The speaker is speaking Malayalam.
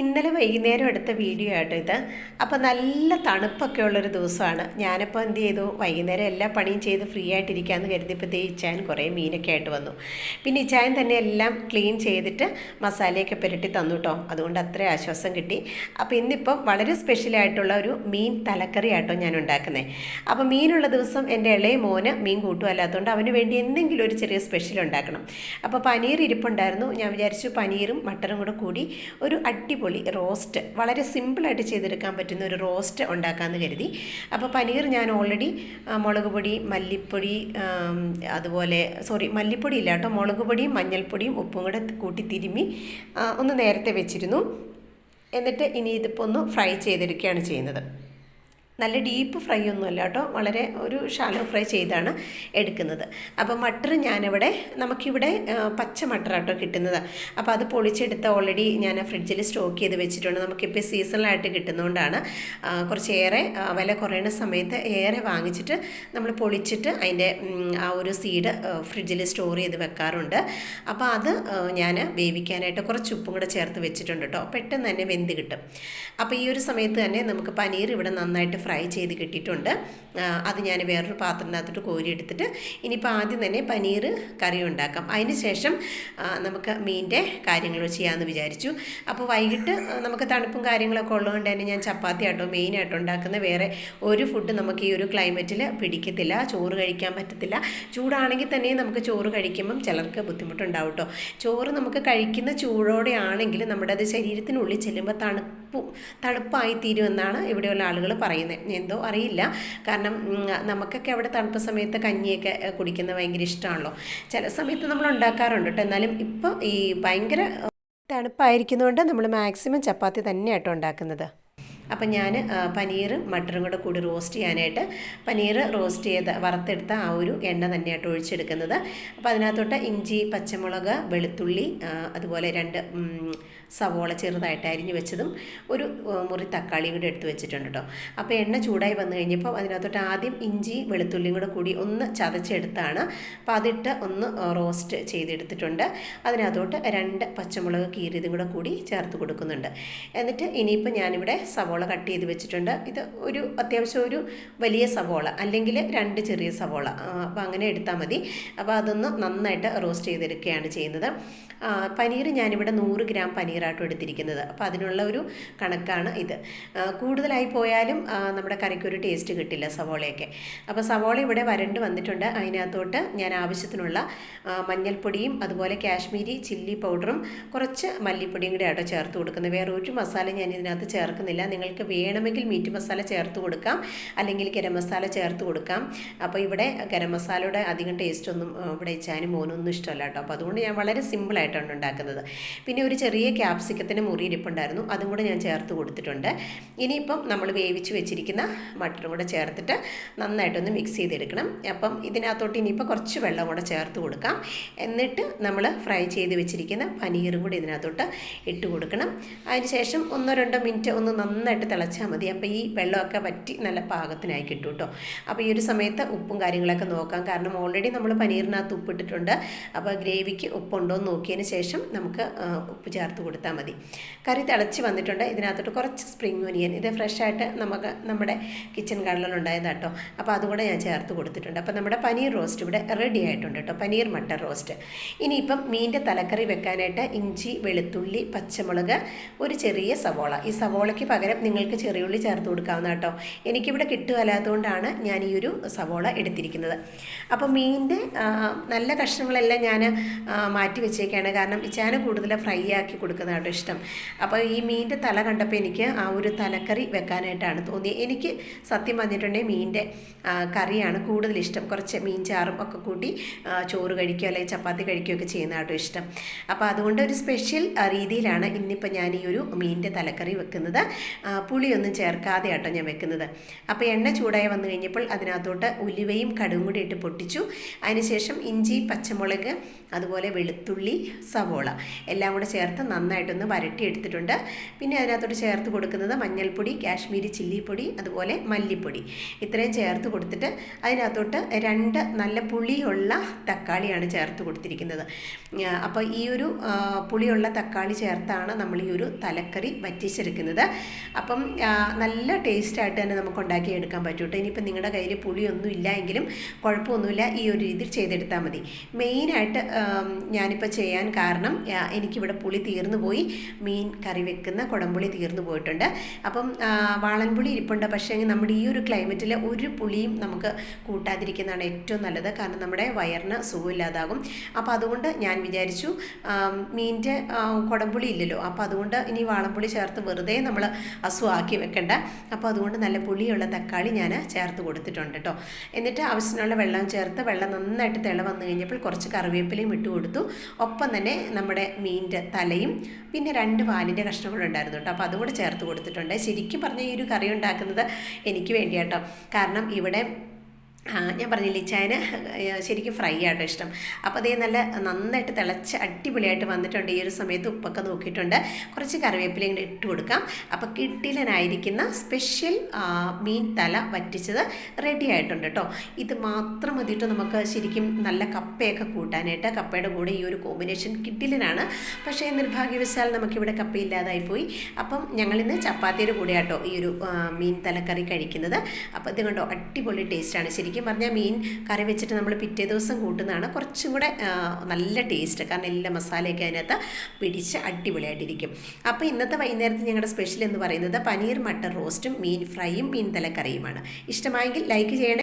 ഇന്നലെ വൈകുന്നേരം എടുത്ത വീഡിയോ ആട്ടോ ഇത്. അപ്പോൾ നല്ല തണുപ്പൊക്കെ ഉള്ളൊരു ദിവസമാണ്. ഞാനിപ്പോൾ എന്ത് ചെയ്തു? വൈകുന്നേരം എല്ലാ പണിയും ചെയ്ത് ഫ്രീ ആയിട്ടിരിക്കാമെന്ന് ദേ ഇച്ചായൻ കുറേ മീനൊക്കെ ആയിട്ട് വന്നു. പിന്നെ ഇച്ചായൻ തന്നെ എല്ലാം ക്ലീൻ ചെയ്തിട്ട് മസാലയൊക്കെ പുരട്ടി തന്നു കേട്ടോ അതുകൊണ്ട് അത്ര ആശ്വാസം കിട്ടി. അപ്പോൾ ഇന്നിപ്പം വളരെ സ്പെഷ്യലായിട്ടുള്ള ഒരു മീൻ തലക്കറി ആട്ടോ ഞാൻ ഉണ്ടാക്കുന്നത് അപ്പോൾ മീനുള്ള ദിവസം എന്റെ ഇളയ മോന് മീൻ കൂട്ടുമല്ലാത്തതുകൊണ്ട് അവന് വേണ്ടി എന്തെങ്കിലും ഒരു ചെറിയ സ്പെഷ്യൽ ഉണ്ടാക്കണം. അപ്പോൾ പനീർ ഇരിപ്പുണ്ടായിരുന്നു. ഞാൻ വിചാരിച്ചു പനീറും മട്ടറും കൂടെ കൂടി ഒരു അടിപൊളി റോസ്റ്റ്. വളരെ സിമ്പിളായിട്ട് ചെയ്തെടുക്കാൻ പറ്റുന്ന ഒരു റോസ്റ്റ് ഉണ്ടാക്കാമെന്ന് കരുതി. അപ്പോൾ പനീർ ഞാൻ ഓൾറെഡി മുളക് പൊടി മല്ലിപ്പൊടി അതുപോലെ സോറി മല്ലിപ്പൊടി ഇല്ല കേട്ടോ മുളക് പൊടിയും മഞ്ഞൾപ്പൊടിയും ഉപ്പും കൂടെ കൂട്ടി തിരുമ്മി ഒന്ന് നേരത്തെ വെച്ചിരുന്നു. എന്നിട്ട് ഇനി ഇതിപ്പോൾ ഒന്ന് ഫ്രൈ ചെയ്തെടുക്കുകയാണ് ചെയ്യുന്നത്. നല്ല ഡീപ്പ് ഫ്രൈ ഒന്നുമല്ല കേട്ടോ. വളരെ ഒരു ഷാലോ ഫ്രൈ ചെയ്താണ് എടുക്കുന്നത്. അപ്പോൾ മട്ടർ ഞാനിവിടെ നമുക്കിവിടെ പച്ച മട്ടർ കേട്ടോ കിട്ടുന്നത്. അപ്പോൾ അത് പൊളിച്ചെടുത്ത് ഓൾറെഡി ഞാൻ ഫ്രിഡ്ജിൽ സ്റ്റോക്ക് ചെയ്ത് വെച്ചിട്ടുണ്ട്. നമുക്കിപ്പോൾ സീസണലായിട്ട് കിട്ടുന്നതുകൊണ്ടാണ് കുറച്ചേറെ വില കുറയുന്ന സമയത്ത് ഏറെ വാങ്ങിച്ചിട്ട് നമ്മൾ പൊളിച്ചിട്ട് അതിന്റെ ആ ഒരു സീഡ് ഫ്രിഡ്ജിൽ സ്റ്റോർ ചെയ്ത് വെക്കാറുണ്ട്. അപ്പോൾ അത് ഞാൻ വേവിക്കാനായിട്ട് കുറച്ച് ഉപ്പും കൂടെ ചേർത്ത് വെച്ചിട്ടുണ്ട് കേട്ടോ. പെട്ടെന്ന് തന്നെ വെന്ത് കിട്ടും. അപ്പോൾ ഈ ഒരു സമയത്ത് തന്നെ നമുക്ക് പനീർ ഇവിടെ നന്നായിട്ട് ഫ്രൈ ചെയ്ത് കിട്ടിയിട്ടുണ്ട്. അത് ഞാൻ വേറൊരു പാത്രത്തിനകത്തോട്ട് കോരി എടുത്തിട്ട് ഇനിയിപ്പോൾ ആദ്യം തന്നെ പനീർ കറി ഉണ്ടാക്കാം. അതിന് ശേഷം നമുക്ക് മീനിന്റെ കാര്യങ്ങൾ ചെയ്യാമെന്ന് വിചാരിച്ചു. അപ്പോൾ വൈകിട്ട് നമുക്ക് തണുപ്പും കാര്യങ്ങളൊക്കെ ഉള്ളതുകൊണ്ട് തന്നെ ഞാൻ ചപ്പാത്തി ആട്ടോ മെയിനായിട്ട് ഉണ്ടാക്കുന്ന വേറെ ഒരു ഫുഡ് നമുക്ക് ഈ ഒരു ക്ലൈമറ്റിൽ പിടിക്കത്തില്ല ചോറ് കഴിക്കാൻ പറ്റത്തില്ല. ചൂടാണെങ്കിൽ തന്നെ നമുക്ക് ചോറ് കഴിക്കുമ്പം ചിലർക്ക് ബുദ്ധിമുട്ടുണ്ടാവും കേട്ടോ ചോറ് നമുക്ക് കഴിക്കുന്ന ചൂടോടെ ആണെങ്കിൽ നമ്മുടെ അത് ശരീരത്തിനുള്ളിൽ ചെല്ലുമ്പോൾ തണുപ്പ് തണുപ്പായി തീരുമെന്നാണ് ഇവിടെയുള്ള ആളുകൾ പറയുന്നത്. എന്തോ അറിയില്ല. കാരണം നമുക്കൊക്കെ അവിടെ തണുപ്പ് സമയത്ത് കഞ്ഞിയൊക്കെ കുടിക്കുന്നത് ഭയങ്കര ഇഷ്ടമാണല്ലോ ചില സമയത്ത് നമ്മൾ ഉണ്ടാക്കാറുണ്ട് കേട്ടോ എന്നാലും ഇപ്പോൾ ഈ ഭയങ്കര തണുപ്പായിരിക്കുന്നതുകൊണ്ട് നമ്മൾ മാക്സിമം ചപ്പാത്തി തന്നെയാട്ടോ ഉണ്ടാക്കുന്നത്. അപ്പം ഞാൻ പനീറും മട്ടറും കൂടെ കൂടി റോസ്റ്റ് ചെയ്യാനായിട്ട് പനീർ റോസ്റ്റ് ചെയ്ത് വറുത്തെടുത്ത ആ ഒരു എണ്ണ തന്നെയായിട്ട് ഒഴിച്ചെടുക്കുന്നത്. അപ്പോൾ അതിനകത്തോട്ട് ഇഞ്ചി പച്ചമുളക് വെളുത്തുള്ളി അതുപോലെ രണ്ട് സവോള ചെറുതായിട്ട് അരിഞ്ഞു വെച്ചതും ഒരു മുറി തക്കാളിയും കൂടി എടുത്ത് വെച്ചിട്ടുണ്ട് കേട്ടോ അപ്പോൾ എണ്ണ ചൂടായി വന്നു കഴിഞ്ഞപ്പോൾ അതിനകത്തോട്ട് ആദ്യം ഇഞ്ചി വെളുത്തുള്ളിയും കൂടെ കൂടി ഒന്ന് ചതച്ചെടുത്താണ്. അപ്പോൾ അതിട്ട് ഒന്ന് റോസ്റ്റ് ചെയ്തെടുത്തിട്ടുണ്ട്. അതിനകത്തോട്ട് രണ്ട് പച്ചമുളക് കീറിയതും കൂടെ കൂടി ചേർത്ത് കൊടുക്കുന്നുണ്ട്. എന്നിട്ട് ഇനിയിപ്പോൾ ഞാനിവിടെ സവോള കട്ട് ചെയ്ത് വെച്ചിട്ടുണ്ട്. ഇത് ഒരു അത്യാവശ്യം ഒരു വലിയ സവോള അല്ലെങ്കിൽ രണ്ട് ചെറിയ സവോള. അപ്പോൾ അങ്ങനെ എടുത്താൽ മതി. അപ്പോൾ അതൊന്ന് നന്നായിട്ട് റോസ്റ്റ് ചെയ്തെടുക്കുകയാണ് ചെയ്യുന്നത്. പനീർ ഞാനിവിടെ നൂറ് ഗ്രാം പനീറായിട്ടും എടുത്തിരിക്കുന്നത്. അപ്പോൾ അതിനുള്ള ഒരു കണക്കാണ് ഇത്. കൂടുതലായി പോയാലും നമ്മുടെ കറിക്കൊരു ടേസ്റ്റ് കിട്ടില്ല സവോളയൊക്കെ. അപ്പോൾ സവോള ഇവിടെ വരണ്ട് വന്നിട്ടുണ്ട്. അതിനകത്തോട്ട് ഞാൻ ആവശ്യത്തിനുള്ള മഞ്ഞൾപ്പൊടിയും അതുപോലെ കാശ്മീരി ചില്ലി പൗഡറും കുറച്ച് മല്ലിപ്പൊടിയും കൂടെ ആട്ടോ ചേർത്ത് കൊടുക്കുന്നത്. വേറെ ഒരു മസാല ഞാൻ ഇതിനകത്ത് ചേർക്കുന്നില്ല. നിങ്ങൾക്ക് വേണമെങ്കിൽ മീറ്റ് മസാല ചേർത്ത് കൊടുക്കാം. അല്ലെങ്കിൽ ഗരം മസാല ചേർത്ത് കൊടുക്കാം. അപ്പോൾ ഇവിടെ ഗരം മസാലയുടെ അധികം ടേസ്റ്റ് ഒന്നും ഇവിടെ ഇച്ചാനും മോനൊന്നും ഇഷ്ടമല്ല കേട്ടോ. അപ്പോൾ അതുകൊണ്ട് ഞാൻ വളരെ സിമ്പിളായിട്ടാണ് ഉണ്ടാക്കുന്നത്. പിന്നെ ഒരു ചെറിയ ക്യാപ്സിക്കത്തിന് മുറി ഇരിപ്പുണ്ടായിരുന്നു. അതും കൂടെ ഞാൻ ചേർത്ത് കൊടുത്തിട്ടുണ്ട്. ഇനിയിപ്പം നമ്മൾ വേവിച്ച് വെച്ചിരിക്കുന്ന മട്ടറും കൂടെ ചേർത്തിട്ട് നന്നായിട്ടൊന്ന് മിക്സ് ചെയ്തെടുക്കണം. അപ്പം ഇതിനകത്തോട്ട് ഇനിയിപ്പോൾ കുറച്ച് വെള്ളം കൂടെ ചേർത്ത് കൊടുക്കാം. എന്നിട്ട് നമ്മൾ ഫ്രൈ ചെയ്ത് വെച്ചിരിക്കുന്ന പനീറും കൂടി ഇതിനകത്തോട്ട് ഇട്ട് കൊടുക്കണം. അതിനുശേഷം ഒന്നോ രണ്ടോ മിനിറ്റ് ഒന്ന് നന്നായിട്ട് തിളച്ചാൽ മതി. അപ്പോൾ ഈ വെള്ളമൊക്കെ വറ്റി നല്ല പാകത്തിനായി കിട്ടും കേട്ടോ. അപ്പോൾ ഈ ഒരു സമയത്ത് ഉപ്പും കാര്യങ്ങളൊക്കെ നോക്കാം. കാരണം ഓൾറെഡി നമ്മൾ പനീറിനകത്ത് ഉപ്പിട്ടിട്ടുണ്ട്. അപ്പോൾ ഗ്രേവിക്ക് ഉപ്പുണ്ടോ എന്ന് നോക്കിയതിന് ശേഷം നമുക്ക് ഉപ്പ് ചേർത്ത് കൊടുത്താൽ മതി. കറി തിളച്ച് വന്നിട്ടുണ്ട്. ഇതിനകത്തോട്ട് കുറച്ച് സ്പ്രിംഗ് ഒനിയൻ ഇത് ഫ്രഷായിട്ട് നമുക്ക് നമ്മുടെ കിച്ചൺ ഗാർഡനിലുണ്ടായതാട്ടോ അപ്പോൾ അതുകൂടെ ഞാൻ ചേർത്ത് കൊടുത്തിട്ടുണ്ട്. അപ്പോൾ നമ്മുടെ പനീർ റോസ്റ്റ് ഇവിടെ റെഡി ആയിട്ടുണ്ട് കേട്ടോ. പനീർ മട്ടർ റോസ്റ്റ് ഇനിയിപ്പം മീന്റെ തലക്കറി വെക്കാനായിട്ട് ഇഞ്ചി വെളുത്തുള്ളി പച്ചമുളക് ഒരു ചെറിയ സവോള. ഈ സവോളയ്ക്ക് പകരം നിങ്ങൾക്ക് ചെറിയുള്ളി ചേർത്ത് കൊടുക്കാവുന്ന കേട്ടോ എനിക്കിവിടെ കിട്ടുകയല്ലാത്തതുകൊണ്ടാണ് ഞാൻ ഈ ഒരു സവോള എടുത്തിരിക്കുന്നത്. അപ്പോൾ മീനിന്റെ നല്ല കഷ്ണങ്ങളെല്ലാം ഞാൻ മാറ്റി വെച്ചേക്കാണ്. കാരണം ഇച്ചാന് കൂടുതൽ ഫ്രൈ ആക്കി കൊടുക്കുന്ന കേട്ടോ ഇഷ്ടം. അപ്പോൾ ഈ മീനിന്റെ തല കണ്ടപ്പോൾ എനിക്ക് ആ ഒരു തലക്കറി വെക്കാനായിട്ടാണ് തോന്നിയത്. എനിക്ക് സത്യം പറഞ്ഞിട്ടുണ്ടെങ്കിൽ മീനിന്റെ കറിയാണ് കൂടുതൽ ഇഷ്ടം. കുറച്ച് മീൻ ചാറും ഒക്കെ കൂട്ടി ചോറ് കഴിക്കുകയോ അല്ലെങ്കിൽ ചപ്പാത്തി കഴിക്കുകയൊക്കെ ചെയ്യുന്ന കേട്ടോ ഇഷ്ടം. അപ്പോൾ അതുകൊണ്ട് ഒരു സ്പെഷ്യൽ രീതിയിലാണ് ഇന്നിപ്പോൾ ഞാൻ ഈ ഒരു മീനിന്റെ തലക്കറി വെക്കുന്നത്. പുളിയൊന്നും ചേർക്കാതെ ആട്ടോ ഞാൻ വെക്കുന്നത്. അപ്പോൾ എണ്ണ ചൂടായി വന്നു കഴിഞ്ഞപ്പോൾ അതിനകത്തോട്ട് ഉലുവയും കടുകും കൂടി ഇട്ട് പൊട്ടിച്ചു. അതിനുശേഷം ഇഞ്ചി പച്ചമുളക് അതുപോലെ വെളുത്തുള്ളി സവോള എല്ലാം കൂടെ ചേർത്ത് നന്നായിട്ടൊന്ന് വരട്ടി എടുത്തിട്ടുണ്ട് പിന്നെ അതിനകത്തോട്ട് ചേർത്ത് കൊടുക്കുന്നത് മഞ്ഞൾപ്പൊടി കാശ്മീരി ചില്ലിപ്പൊടി അതുപോലെ മല്ലിപ്പൊടി. ഇത്രയും ചേർത്ത് കൊടുത്തിട്ട് അതിനകത്തോട്ട് രണ്ട് നല്ല പുളിയുള്ള തക്കാളിയാണ് ചേർത്ത് കൊടുത്തിരിക്കുന്നത്. അപ്പോൾ ഈ ഒരു പുളിയുള്ള തക്കാളി ചേർത്താണ് നമ്മൾ ഈ ഒരു തലക്കറി വറ്റിച്ചെടുക്കുന്നത്. അപ്പം നല്ല ടേസ്റ്റായിട്ട് തന്നെ നമുക്ക് ഉണ്ടാക്കിയെടുക്കാൻ പറ്റും കേട്ടോ ഇനിയിപ്പോൾ നിങ്ങളുടെ കയ്യിൽ പുളിയൊന്നും ഇല്ല എങ്കിലും കുഴപ്പമൊന്നുമില്ല ഈ ഒരു രീതിയിൽ ചെയ്തെടുത്താൽ മതി. മെയിനായിട്ട് ഞാനിപ്പോൾ ചെയ്യാൻ കാരണം എനിക്കിവിടെ പുളി തീർന്നു പോയി. മീൻ കറി വെക്കുന്ന കുടംപുളി തീർന്നു പോയിട്ടുണ്ട്. അപ്പം വാളൻപുളി ഇരിപ്പുണ്ട്. പക്ഷേ നമ്മുടെ ഈ ഒരു ക്ലൈമറ്റിൽ ഒരു പുളിയും നമുക്ക് കൂട്ടാതിരിക്കുന്നതാണ് ഏറ്റവും നല്ലത്. കാരണം നമ്മുടെ വയറിന് സുഖമില്ലാതാകും അപ്പോൾ അതുകൊണ്ട് ഞാൻ വിചാരിച്ചു മീനിന്റെ കുടംപുളി ഇല്ലല്ലോ. അപ്പോൾ അതുകൊണ്ട് ഇനി വാളൻപുളി ചേർത്ത് വെറുതെ നമ്മൾ അസുഖമാക്കി വെക്കണ്ട. അപ്പോൾ അതുകൊണ്ട് നല്ല പുളിയുള്ള തക്കാളി ഞാൻ ചേർത്ത് കൊടുത്തിട്ടുണ്ട് കേട്ടോ എന്നിട്ട് ആവശ്യത്തിനുള്ള വെള്ളം ചേർത്ത് വെള്ളം നന്നായിട്ട് തിള വന്നു കഴിഞ്ഞപ്പോൾ കുറച്ച് കറിവേപ്പിലയും ഇട്ട് കൊടുത്തു. ഒപ്പം തന്നെ നമ്മുടെ മീനിന്റെ തലയും പിന്നെ രണ്ട് പാലിന്റെ കഷ്ണം കൂടെ ഉണ്ടായിരുന്നു കേട്ടോ അപ്പോൾ അതുകൂടെ ചേർത്ത് കൊടുത്തിട്ടുണ്ട്. ശരിക്കും പറഞ്ഞാൽ ഈ ഒരു കറി ഉണ്ടാക്കുന്നത് എനിക്ക് വേണ്ടിയാട്ടോ. കാരണം ഇവിടെ ഞാൻ പറഞ്ഞില്ലേ ചേന ശരിക്കും ഫ്രൈ ആട്ടോ ഇഷ്ടം. അപ്പോൾ അതേ നല്ല നന്നായിട്ട് തിളച്ച് അടിപൊളിയായിട്ട് വന്നിട്ടുണ്ട് ഈ ഒരു സമയത്ത് ഉപ്പൊക്കെ നോക്കിയിട്ടുണ്ട്. കുറച്ച് കറിവേപ്പിലയും കൂടെ ഇട്ട് കൊടുക്കാം. അപ്പോൾ കിട്ടിലനായിരിക്കുന്ന സ്പെഷ്യൽ മീൻ തല വറ്റിച്ചത് റെഡി ആയിട്ടുണ്ട് കേട്ടോ ഇത് മാത്രം മതിയിട്ട് നമുക്ക് ശരിക്കും നല്ല കപ്പയൊക്കെ കൂട്ടാനായിട്ട്. കപ്പയുടെ കൂടെ ഈ ഒരു കോമ്പിനേഷൻ കിട്ടിലനാണ് പക്ഷേ നിർഭാഗ്യവശാൽ നമുക്കിവിടെ കപ്പയില്ലാതായി പോയി. അപ്പം ഞങ്ങളിന്ന് ചപ്പാത്തിയുടെ കൂടെ ആട്ടോ ഈ ഒരു മീൻ തലക്കറി കഴിക്കുന്നത്. അപ്പോൾ ഇത് കണ്ടോ അടിപൊളി ടേസ്റ്റാണ് ശരിക്കും ശരിക്കും പറഞ്ഞാൽ മീൻ കറി വെച്ചിട്ട് നമ്മൾ പിറ്റേ ദിവസം കൂട്ടുന്നതാണ്. കുറച്ചും കൂടെ നല്ല ടേസ്റ്റ് കാരണം എല്ലാ മസാലയൊക്കെ അതിനകത്ത് പിടിച്ച് അടിപൊളിയായിട്ടിരിക്കും. അപ്പോൾ ഇന്നത്തെ വൈകുന്നേരത്ത് ഞങ്ങളുടെ സ്പെഷ്യൽ എന്ന് പറയുന്നത് പനീർ മട്ടർ റോസ്റ്റും മീൻ ഫ്രൈയും മീൻ തലക്കറിയുമാണ്. ഇഷ്ടമായെങ്കിൽ ലൈക്ക് ചെയ്യണേ.